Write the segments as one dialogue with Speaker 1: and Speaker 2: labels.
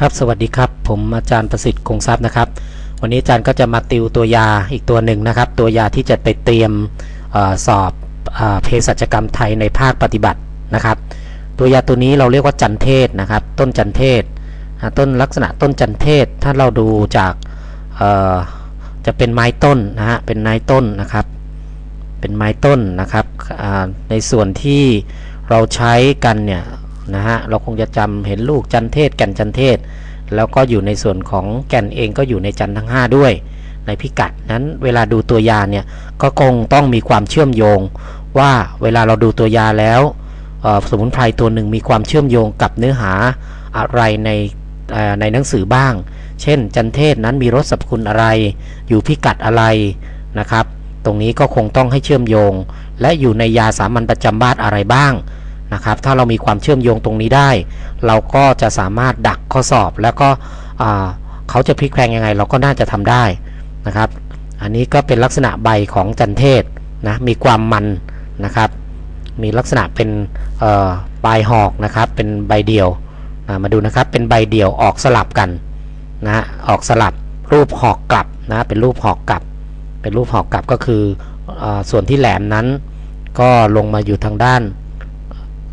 Speaker 1: ครับสวัสดีครับ ผมอาจารย์ประสิทธิ์คงทรัพย์นะครับ วันนี้อาจารย์ก็จะมาติวตัวยาอีกตัวหนึ่งนะครับ ตัวยาที่จะไปเตรียมออสอบเออเภสัชกรรมไทยในภาคปฏิบัตินะครับ ตัวยาตัวนี้เราเรียกว่าจันเทศนะครับ ต้นจันเทศต้นลักษณะต้นจันเทศถ้าเราดูจากจะเป็นไม้ต้นนะฮะเป็นไม้ต้นนะครับ เป็นไม้ต้นนะครับในส่วนที่เราใช้กันเนี่ย นะฮะเราคงจะจำเห็นลูกจันเทศแก่นจันเทศ แล้วก็อยู่ในส่วนของแก่นเองก็อยู่ในจันทั้ง 5 ด้วย ในพิกัดนั้นเวลาดูตัวยาเนี่ยก็คงต้องมีความเชื่อมโยง ว่าเวลาเราดูตัวยาแล้วสมุนไพรตัวหนึ่งมีความเชื่อมโยงกับเนื้อหาอะไรในในหนังสือบ้าง เช่น จันเทศนั้นมีรสสรรพคุณอะไร อยู่พิกัดอะไรนะครับ ตรงนี้ก็คงต้องให้เชื่อมโยง และอยู่ในยาสามัญประจำบ้านอะไรบ้าง นะครับ ถ้าเรามีความเชื่อมโยงตรงนี้ได้ เราก็จะสามารถดักข้อสอบแล้วก็เขาจะพลิกแพลงยังไง เราก็น่าจะทำได้นะครับ อันนี้ก็เป็นลักษณะใบของจันเทศนะมีความมันนะครับ มีลักษณะเป็นเอ่อปลายหอกนะครับ เป็นใบเดียวมาดูนะครับเป็นใบเดียวออกสลับกันนะออกสลับรูปหอกกลับนะเป็นรูปหอกกลับ เป็นรูปหอกกลับก็คืออส่วนที่แหลมนั้น ก็ลงมาอยู่ทางด้าน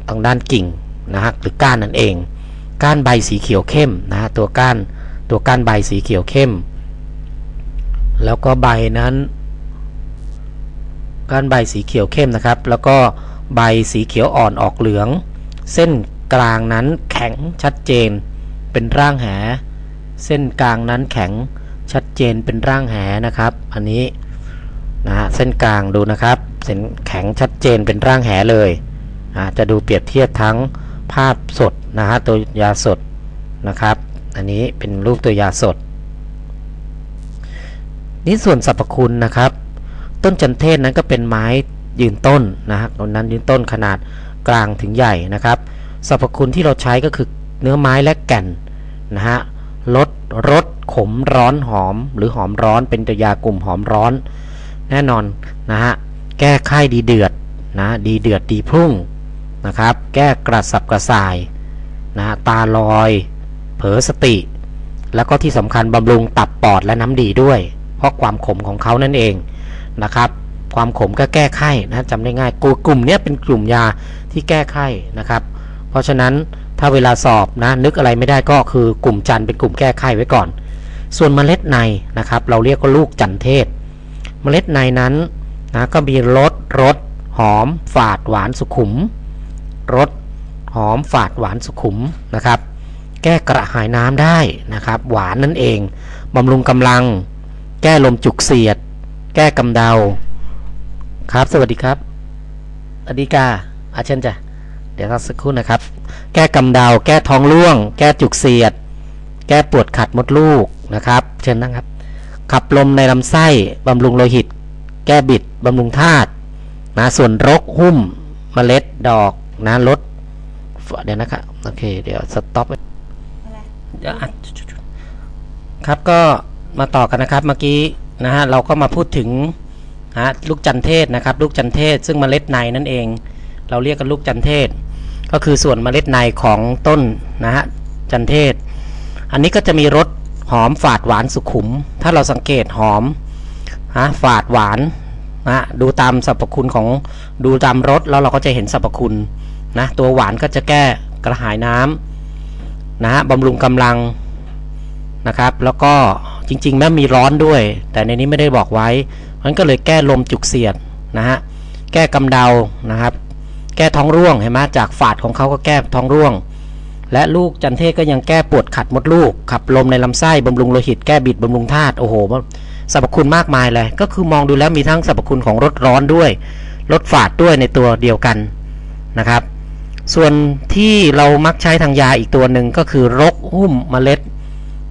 Speaker 1: ทางด้านกิ่งนะฮะหรือก้านนั่นเอง ก้านใบสีเขียวเข้มนะฮะตัวก้านตัวก้านใบสีเขียวเข้ม แล้วก็ใบนั้น ก้านใบสีเขียวเข้มนะครับ แล้วก็ใบสีเขียวอ่อนออกเหลือง เส้นกลางนั้นแข็งชัดเจน เป็นร่างแห เส้นกลางนั้นแข็งชัดเจนเป็นร่างแหนะครับ อันนี้นะฮะเส้นกลางดูนะครับ เส้นแข็งชัดเจนเป็นร่างแหเลย จะดูเปรียบเทียบทั้งภาพสดนะฮะตัวยาสดนะครับ อันนี้เป็นรูปตัวยาสด นี่ส่วนสรรพคุณนะครับ ต้นจันเทศนั้นก็เป็นไม้ยืนต้นนะฮะต้นนั้นยืนต้นขนาดกลางถึงใหญ่นะครับสรรพคุณที่เราใช้ก็คือเนื้อไม้และแก่นนะฮะลดรสขมร้อนหอมหรือหอมร้อนเป็นตัวยากลุ่มหอมร้อน แน่นอนนะฮะแก้ไข้ดีเดือดนะดีเดือดดีพุ่ง นะครับ แก้กระสับกระส่ายนะตาลอย เผลอสติ แล้วก็ที่สำคัญบำรุงตับปอดและน้ำดีด้วย เพราะความขมของเขานั่นเองนะครับความขมก็แก้ไข้นะจำได้ง่ายกลุ่มกลุ่มเนี้ยเป็นกลุ่มยาที่แก้ไข้นะครับ เพราะฉะนั้นถ้าเวลาสอบนะนึกอะไรไม่ได้ก็คือกลุ่มจันเป็นกลุ่มแก้ไข้ไว้ก่อน ส่วนเมล็ดในนะครับ เราเรียกว่าลูกจันเทศ เมล็ดในนั้นนะก็มีรสรสหอม ฝาดหวานสุขุม รสหอมฝาดหวานสุขุมนะครับ แก้กระหายน้ำได้นะครับ หวานนั่นเองบำรุงกำลัง แก้ลมจุกเสียด แก้กำเดาครับ สวัสดีครับอดีกาอาเช่นจ้ะเดี๋ยวสักครู่นะครับ แก้กำเดา แก้ท้องร่วง แก้จุกเสียด แก้ปวดขัดมดลูกนะครับ เชิญนะครับ ขับลมในลำไส้บำรุงโลหิต แก้บิดบำรุงธาตุนะส่วนรกหุ้มเมล็ดดอก นะลดเดี๋ยวนะครับโอเค เดี๋ยวสต็อปเดี๋ยวอะครับก็มาต่อกันนะครับเมื่อกี้นะฮะเราก็มาพูดถึงฮะลูกจันเทศนะครับ ลูกจันเทศซึ่งเมล็ดในนั่นเอง เราเรียกกันลูกจันเทศ ก็คือส่วนเมล็ดในของต้นนะฮะจันเทศ อันนี้ก็จะมีรสหอมฝาดหวานสุขุม ถ้าเราสังเกตหอมฮะฝาดหวานนะดูตามสรรพคุณของดูตามรสแล้วเราก็จะเห็นสรรพคุณ นะตัวหวานก็จะแก้กระหายน้ำนะฮะบำรุงกำลังนะครับ แล้วก็จริงๆแม้มีร้อนด้วย แต่ในนี้ไม่ได้บอกไว้มันก็เลยแก้ลมจุกเสียดนะฮะแก้กำเดานะครับ แก้ท้องร่วงเห็นไหมจากฝาดของเขาก็แก้ท้องร่วง และลูกจันเทศก็ยังแก้ปวดขัดมดลูก ขับลมในลำไส้บำรุงโลหิตแก้บิดบำรุงธาตุโอ้โหสรรพคุณมากมายเลย ก็คือมองดูแล้วมีทั้งสรรพคุณของรถร้อนด้วย รถฝาดด้วยในตัวเดียวกันนะครับ ส่วนที่เรามักใช้ทางยาอีกตัวหนึ่งก็คือรกหุ้มเมล็ด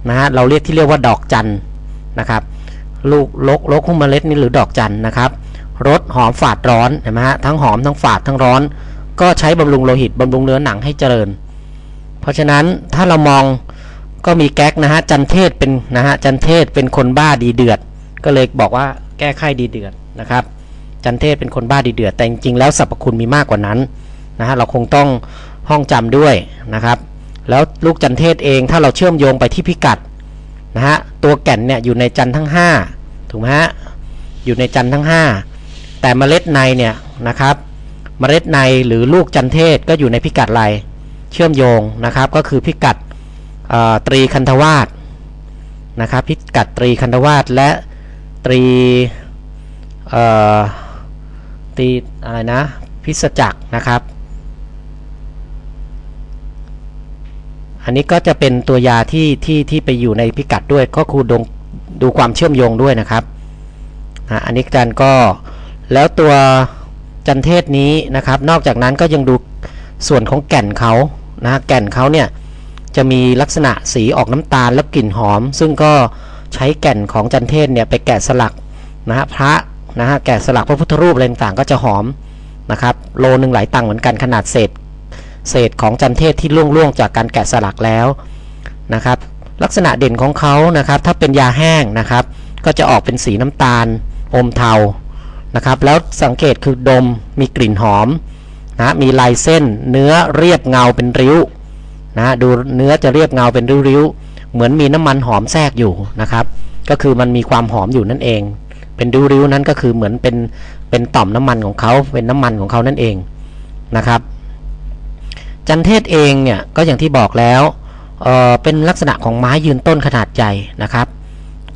Speaker 1: นะฮะเราเรียกที่เรียกว่าดอกจันนะครับ ลูกลกลกหุ้มเมล็ดนี่หรือดอกจันนะครับรสหอมฝาดร้อนเห็นไหมฮะทั้งหอมทั้งฝาดทั้งร้อน ก็ใช้บำรุงโลหิตบำรุงเนื้อหนังให้เจริญ เพราะฉะนั้นถ้าเรามองก็มีแก๊กนะฮะจันเทศเป็นนะฮะจันเทศเป็นคนบ้าดีเดือด ก็เลยบอกว่าแก้ไข้ดีเดือดนะครับ จันเทศเป็นคนบ้าดีเดือดแต่จริงๆแล้วสรรพคุณมีมากกว่านั้น นะฮะเราคงต้องห้องจำด้วยนะครับ แล้วลูกจันเทศเองถ้าเราเชื่อมโยงไปที่พิกัดนะฮะตัวแก่นเนี่ยอยู่ในจันทั้ง 5 ถูกไหมฮะอยู่ในจันทั้ง 5 แต่เมล็ดในเนี่ยนะครับเมล็ดในหรือลูกจันเทศก็อยู่ในพิกัดไรเชื่อมโยงนะครับ ก็คือพิกัดตรีคันธวาสนะครับ พิกัดตรีคันธวาสและตรีเอ่อตรีอะไรนะ พิศจักรนะครับ อันนี้ก็จะเป็นตัวยาที่ที่ที่ไปอยู่ในพิกัดด้วยก็คือดูดูความเชื่อมโยงด้วยนะครับอันนี้อาจารย์ก็แล้วตัวจันเทศนี้นะครับ นอกจากนั้นก็ยังดูส่วนของแก่นเขานะแก่นเขาเนี่ยจะมีลักษณะสีออกน้ำตาลและกลิ่นหอม ซึ่งก็ใช้แก่นของจันเทศเนี่ยไปแกะสลักนะฮะพระนะฮะแกะสลักพระพุทธรูปอะไรต่างก็จะหอมนะครับโลนึงหลายตังค์เหมือนกันขนาดเศษ เศษของจันเทศที่ล่วงๆจากการแกะสลักแล้วนะครับ ลักษณะเด่นของเขานะครับ ถ้าเป็นยาแห้งนะครับ ก็จะออกเป็นสีน้ำตาล อมเทานะครับ แล้วสังเกตคือดมมีกลิ่นหอมนะมีลายเส้นเนื้อเรียบเงาเป็นริ้วนะดูเนื้อจะเรียบเงาเป็นริ้วๆเหมือนมีน้ำมันหอมแทรกอยู่นะครับ ก็คือมันมีความหอมอยู่นั่นเอง เป็นริ้วๆนั้นก็คือเหมือนเป็นเป็นต่อมน้ำมันของเขาเป็นน้ำมันของเขานั่นเองนะครับ จันเทศเองเนี่ยก็อย่างที่บอกแล้วเเป็นลักษณะของไม้ยืนต้นขนาดใหญ่นะครับ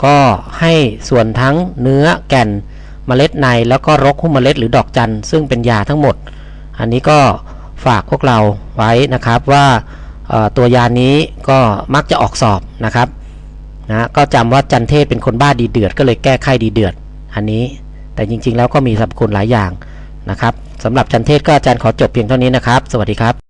Speaker 1: ก็ให้ส่วนทั้งเนื้อแก่นเมล็ดในแล้วก็รกหุ้มเมล็ดหรือดอกจันทร์ซึ่งเป็นยาทั้งหมด อันนี้ก็ฝากพวกเราไว้นะครับว่าตัวยานี้ก็มักจะออกสอบนะครับนะก็จำว่าจันเทศเป็นคนบ้าดีเดือดก็เลยแก้ไขดีเดือด อันนี้แต่จริงๆแล้วก็มีสรรพคุณหลายอย่างนะครับสำหรับจันเทศก็อาจารย์ขอจบเพียงเท่านี้นะครับ สวัสดีครับ